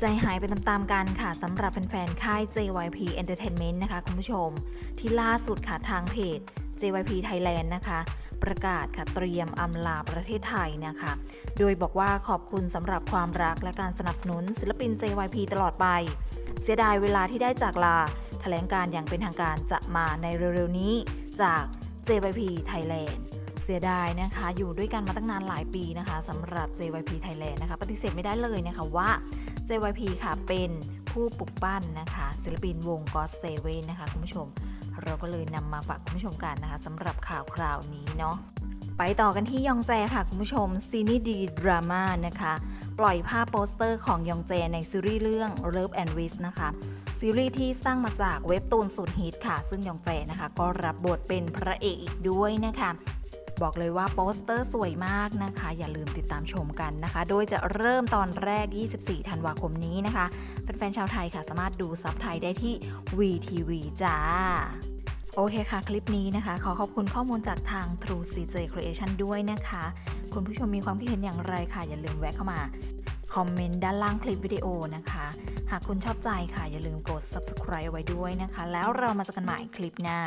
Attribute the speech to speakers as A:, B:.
A: ใจหายไปตามๆกันค่ะสำหรับแฟนๆ ค่าย JYP Entertainment นะคะคุณผู้ชม ที่ล่าสุดค่ะทางเพจ JYP Thailand นะคะ ประกาศค่ะเตรียมอำลาประเทศไทยนะคะ โดยบอกว่าขอบคุณสำหรับความรักและการสนับสนุนศิลปิน JYP ตลอดไป เสียดายเวลาที่ได้จากลาแถลงการอย่างเป็นทางการจะมาในเร็วๆนี้จาก JYP Thailand เสียดายนะคะ อยู่ด้วยกันมาตั้งนานหลายปีนะคะสำหรับ JYP Thailand นะคะ ปฏิเสธไม่ได้เลยนะคะว่า JYP ค่ะเป็นผู้ปลุกปั้นนะคะ ศิลปินวง God Seven นะคะคุณผู้ชม เราก็เลยนำมาฝากคุณผู้ชมกันนะคะสำหรับข่าวคราวนี้เนาะไปต่อกันที่ยองแจค่ะ คุณผู้ชมซีนีดีดราม่านะคะ ปล่อยภาพโปสเตอร์ของยองแจในซีรีส์เรื่อง Love and Wish นะคะซีรีส์ที่สร้างมาจากเว็บตูนสุดฮิตค่ะ ซึ่งยองแจนะคะ ก็รับบทเป็นพระเอกอีกด้วยนะคะ บอกเลยว่าโปสเตอร์สวยมากนะคะ อย่าลืมติดตามชมกันนะคะ โดยจะเริ่มตอนแรก 24 ธันวาคมนี้นะคะ แฟนๆชาวไทยค่ะ สามารถดูซับไทยได้ที่ VTV จ้าโอเคค่ะ คลิปนี้นะคะ ขอขอบคุณข้อมูลจากทาง True CJ Creation ด้วยนะคะ คุณผู้ชมมีความคิดเห็นอย่างไรค่ะ อย่าลืมแวะเข้ามาคอมเมนต์ด้านล่างคลิปวิดีโอนะคะ หากคุณชอบใจค่ะ อย่าลืมกด subscribe ไว้ด้วยนะคะ แล้วเรามาเจอกันใหม่คลิปหน้า